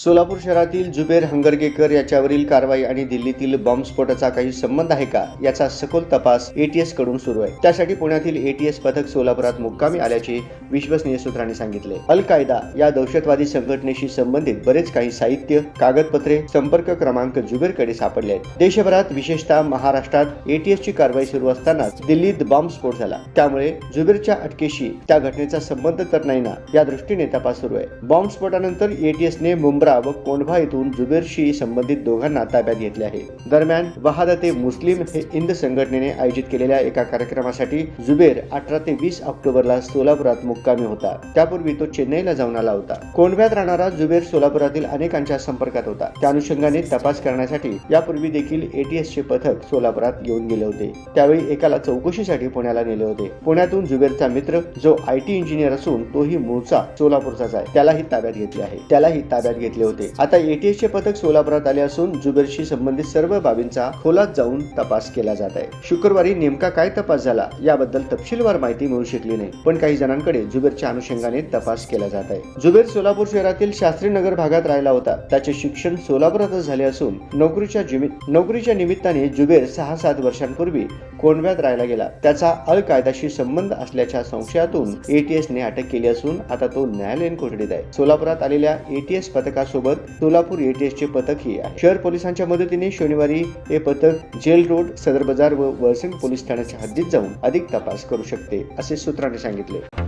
सोलापूर शहरातील जुबेर हंगरगेकर याच्यावरील कारवाई आणि दिल्लीतील बॉम्बस्फोटाचा काही संबंध आहे का याचा सखोल तपास एटीएसकडून सुरू आहे. त्यासाठी पुण्यातील एटीएस पथक सोलापुरात मुक्कामी आल्याचे विश्वसनीय सूत्रांनी सांगितले. अल कायदा या दहशतवादी संघटनेशी संबंधित बरेच काही साहित्य कागदपत्रे संपर्क क्रमांक जुबेरकडे सापडले आहेत. देशभरात विशेषतः महाराष्ट्रात एटीएस ची कारवाई सुरू असतानाच दिल्लीत बॉम्बस्फोट झाला. त्यामुळे जुबेरच्या अटकेशी त्या घटनेचा संबंध तर नाही ना या दृष्टीने तपास सुरू आहे. बॉम्बस्फोटानंतर एटीएसने मुंब्रा व कोंढवा येथून जुबेरशी संबंधित दोघांना ताब्यात घेतले आहे. दरम्यान वहादते मुस्लिम हे इंद संघटनेने आयोजित केलेल्या एका कार्यक्रमासाठी जुबेर अठरा ते वीस ऑक्टोबरला सोलापुरात मुक्कामी होता. त्यापूर्वी तो चेन्नईला जाऊन आला होता. कोंढव्यात राहणारा जुबेर सोलापुरातील अनेकांच्या संपर्कात होता. त्या अनुषंगाने तपास करण्यासाठी यापूर्वी देखील एटीएस चे पथक सोलापुरात येऊन गेले होते. त्यावेळी एकाला चौकशीसाठी पुण्याला नेले होते. पुण्यातून जुबेरचा मित्र जो आयटी इंजिनियर असून तोही मूळचा सोलापूरचाच आहे त्यालाही ताब्यात घेतले आहे. त्यालाही ताब्यात घेतले होते. आता एटीएसचे पथक सोलापुरात आले असून जुबेरशी संबंधित सर्व बाबींचा खोलात जाऊन तपास केला जात आहे. शुक्रवारी नेमका काय तपास झाला याबद्दल तपशीलवार माहिती मिळू शकली नाही पण काही जणांकडे जुबेरच्या अनुषंगाने तपास केला जात आहे. जुबेर सोलापूर शहरातील शास्त्रीनगर भागात राहिला होता. त्याचे शिक्षण सोलापुरातच झाले असून नोकरीच्या नोकरीच्या निमित्ताने जुबेर सहा सात वर्षांपूर्वी कोंडव्यात राहायला गेला. त्याचा अल कायदाशी संबंध असल्याच्या संशयातून एटीएसने अटक केली असून आता तो न्यायालयीन कोठडीत आहे. सोलापुरात आलेल्या एटीएस पथकासोबत सोलापूर एटीएसचे पथकही आहे. शहर पोलिसांच्या मदतीने शनिवारी हे पथक जेल रोड सदर बाजार व वळसंग पोलीस ठाण्याच्या हद्दीत जाऊन अधिक तपास करू शकते असे सूत्रांनी सांगितले.